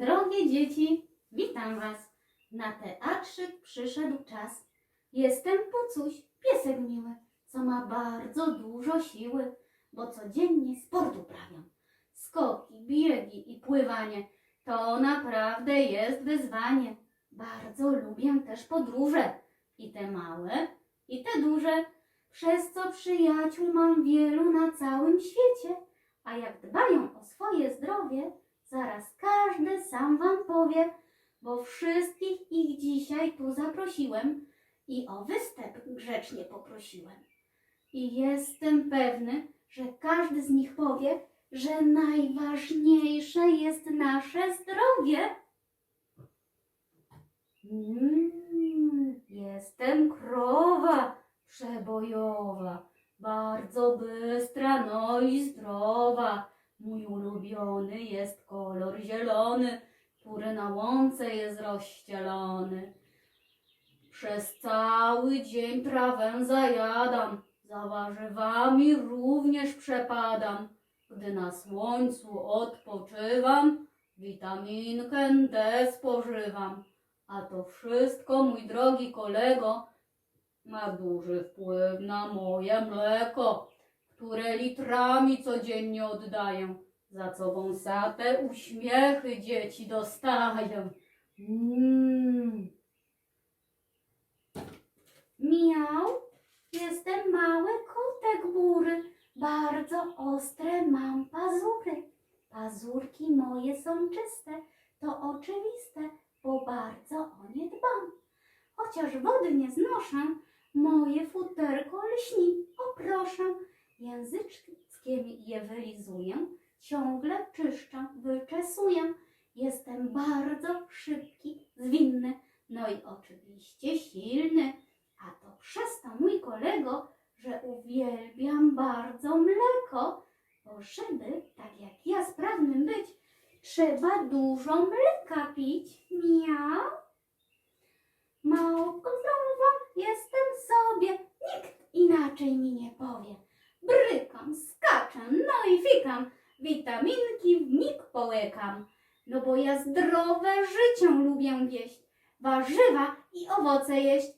Drogie dzieci, witam Was. Na teatrzyk przyszedł czas. Jestem Pucuś, piesek miły, co ma bardzo dużo siły, bo codziennie sport uprawiam. Skoki, biegi i pływanie to naprawdę jest wyzwanie. Bardzo lubię też podróże, i te małe, i te duże, przez co przyjaciół mam wielu na całym świecie. A jak dbają o swoje zdrowie, zaraz każdy sam wam powie, bo wszystkich ich dzisiaj tu zaprosiłem i o występ grzecznie poprosiłem. I jestem pewny, że każdy z nich powie, że najważniejsze jest nasze zdrowie. Mm, jestem krowa przebojowa, bardzo bystra, no i zdrowa. Mój ulubiony jest kolor zielony, który na łące jest rozścielony. Przez cały dzień trawę zajadam, za warzywami również przepadam. Gdy na słońcu odpoczywam, witaminkę D spożywam. A to wszystko, mój drogi kolego, ma duży wpływ na moje mleko, które litrami codziennie oddaję, za co wąsate uśmiechy dzieci dostaję. Mm. Miał, jestem mały kotek bury, bardzo ostre mam pazury. Pazurki moje są czyste, to oczywiste, bo bardzo o nie dbam. Chociaż wody nie znoszę, moje futerko lśni, o proszę. Języczkiem je wylizuję, ciągle czyszczę, wyczesuję. Jestem bardzo szybki, zwinny, no i oczywiście silny. A to przez to, mój kolego, że uwielbiam bardzo mleko, bo żeby, tak jak ja, sprawnym być, trzeba dużo mleka pić. Miał. Małpką zdrową jestem sobie, nikt inaczej mi nie powie. Brykam, skaczę, no i fikam, witaminki w mig połykam. No bo ja zdrowe życie lubię wieść, warzywa i owoce jeść.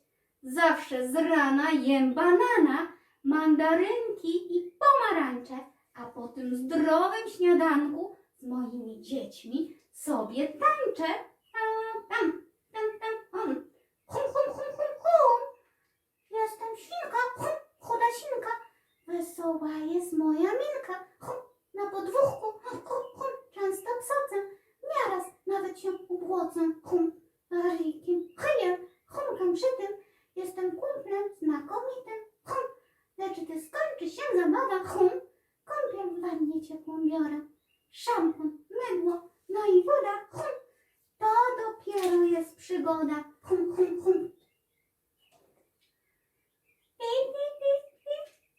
Zawsze z rana jem banana, mandarynki i pomarańcze, a po tym zdrowym śniadanku z moimi dziećmi sobie tańczę. A, tam, tam, tam, hum, hum, hum, hum, hum, hum. Jestem świnka, hum, chuda świnka, wesoła jest moja minka, hum, na podwórku, hum, hum, hum, często psocę, nieraz nawet się ubłocę, hum, barikiem, hyjem, humkam przy tym, jestem kumplem znakomitym, hum, lecz gdy skończy się zabawa, hum, kąpiel w wannie ciepłą biorę, szampon, mydło, no i woda, hum, to dopiero jest przygoda, hum, hum, hum.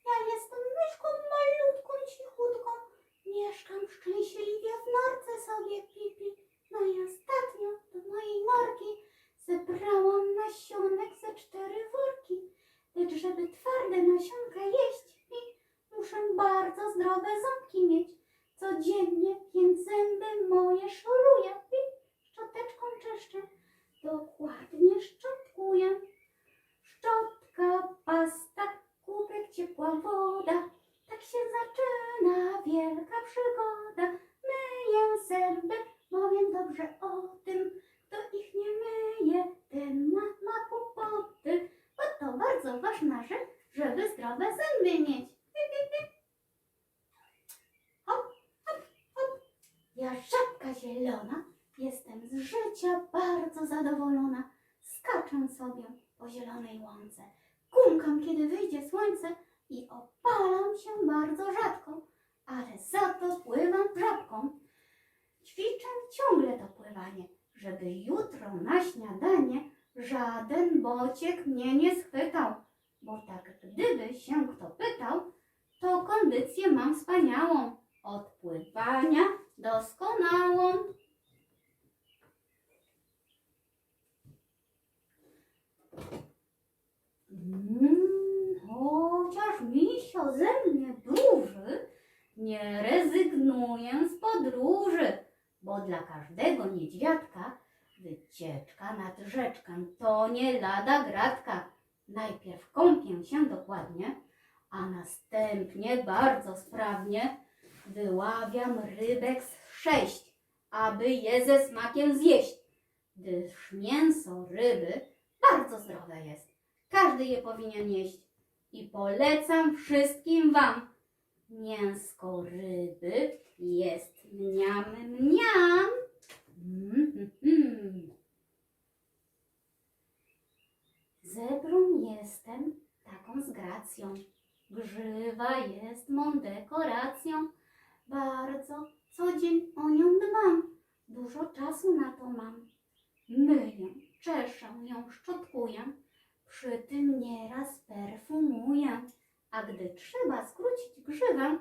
Ja jestem myszką malutką, cichutką, mieszkam szczęśliwie w norce sobie, pipi. No i ostatnio do mojej norki zebrałam nasionek ze cztery worki. Lecz żeby twarde nasionka jeść, muszę bardzo zdrowe ząbki mieć. Codziennie więc zęby moje szoruję, pi, szczoteczką czyszczę, dokładnie szczotkuję. Szczotka, pasta, kubek, ciepła woda. Tak się zaczyna wielka przygoda. Myję zęby, bo wiem dobrze o tym. Kto ich nie myje, ten ma, ma kłopoty. Bo to bardzo ważna rzecz, żeby zdrowe zęby mieć. Hop, hop, hop. Ja żabka zielona, jestem z życia bardzo zadowolona. Skaczę po zielonej łące. Kumkam, kiedy wyjdzie słońce i opalam się bardzo rzadko, ale za to pływam żabką. Ćwiczę ciągle to pływanie, żeby jutro na śniadanie żaden bociek mnie nie schwytał, bo tak gdyby się kto pytał, to kondycję mam wspaniałą, od pływania doskonałą. Mm, chociaż ze mnie duży, nie rezygnuję z podróży, bo dla każdego niedźwiadka wycieczka nad rzeczkę to nie lada gratka. Najpierw kąpię się dokładnie, a następnie bardzo sprawnie wyławiam rybek z sześć, aby je ze smakiem zjeść, gdyż mięso ryby bardzo zdrowe jest. Każdy je powinien jeść i polecam wszystkim wam. Mięsko ryby jest mniam, mniam. Zebrą jestem taką z gracją. Grzywa jest mą dekoracją. Bardzo co dzień o nią dbam. Dużo czasu na to mam. Myję, czeszę ją, szczotkuję. Przy tym nieraz A gdy trzeba skrócić grzywę,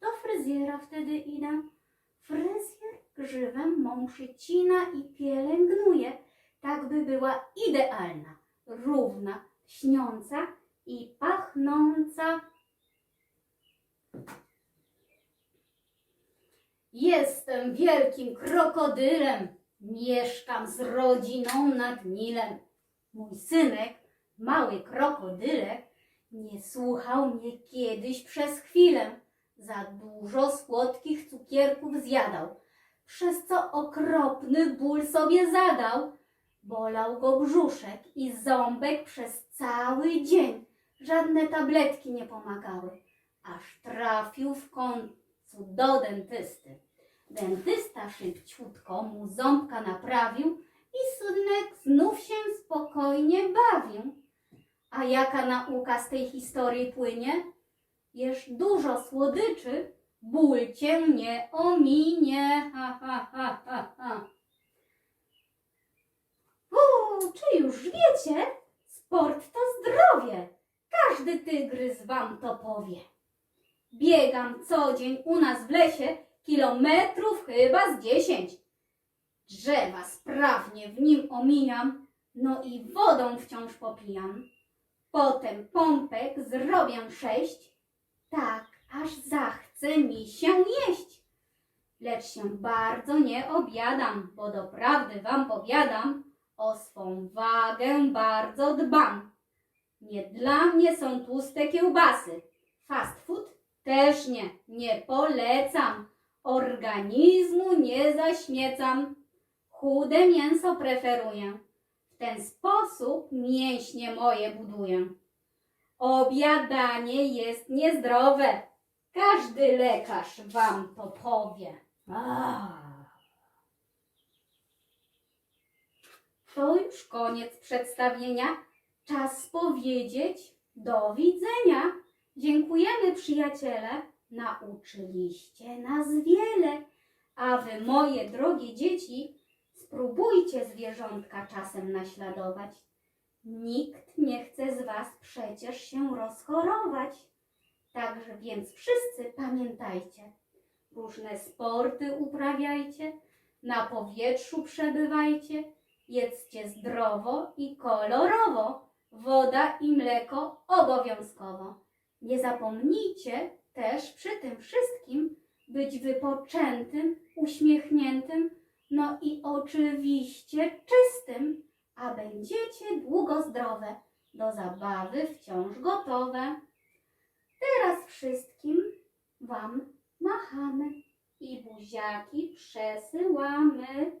do fryzjera wtedy idę. Fryzjer grzywę mą przycina i pielęgnuje, tak by była idealna, równa, śniąca i pachnąca. Jestem wielkim krokodylem, mieszkam z rodziną nad Nilem. Mój synek, mały krokodylek, nie słuchał mnie kiedyś przez chwilę. Za dużo słodkich cukierków zjadał, przez co okropny ból sobie zadał. Bolał go brzuszek i ząbek przez cały dzień. Żadne tabletki nie pomagały, aż trafił w końcu do dentysty. Dentysta szybciutko mu ząbka naprawił i synek znów się spokojnie bawił. A jaka nauka z tej historii płynie? Jesz dużo słodyczy, ból cię nie ominie. Ha, ha, ha, ha, ha. O, czy już wiecie? Sport to zdrowie. Każdy tygrys wam to powie. Biegam co dzień u nas w lesie, kilometrów chyba z dziesięć. Drzewa sprawnie w nim omijam, no i wodą wciąż popijam. Potem pompek zrobię sześć, tak aż zachce mi się jeść. Lecz się bardzo nie obiadam, bo doprawdy wam powiadam, o swą wagę bardzo dbam. Nie dla mnie są tłuste kiełbasy, fast food też nie, nie polecam. Organizmu nie zaśmiecam, chude mięso preferuję. W ten sposób mięśnie moje buduję. Obiadanie jest niezdrowe. Każdy lekarz wam to powie. To już koniec przedstawienia. Czas powiedzieć do widzenia. Dziękujemy przyjaciele. Nauczyliście nas wiele. A wy, moje drogie dzieci, spróbujcie zwierzątka czasem naśladować. Nikt nie chce z was przecież się rozchorować. Także więc wszyscy pamiętajcie, różne sporty uprawiajcie, na powietrzu przebywajcie, jedzcie zdrowo i kolorowo, woda i mleko obowiązkowo. Nie zapomnijcie też przy tym wszystkim być wypoczętym, uśmiechniętym, no i oczywiście czystym, a będziecie długo zdrowe, do zabawy wciąż gotowe. Teraz wszystkim Wam machamy i buziaki przesyłamy.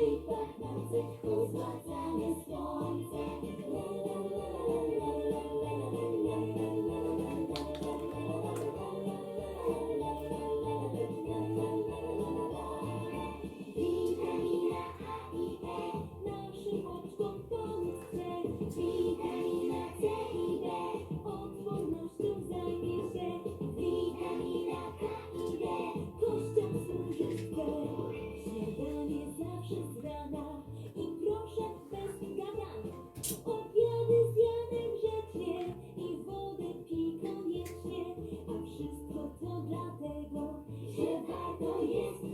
Importância. Os batalhões bo, że warto jest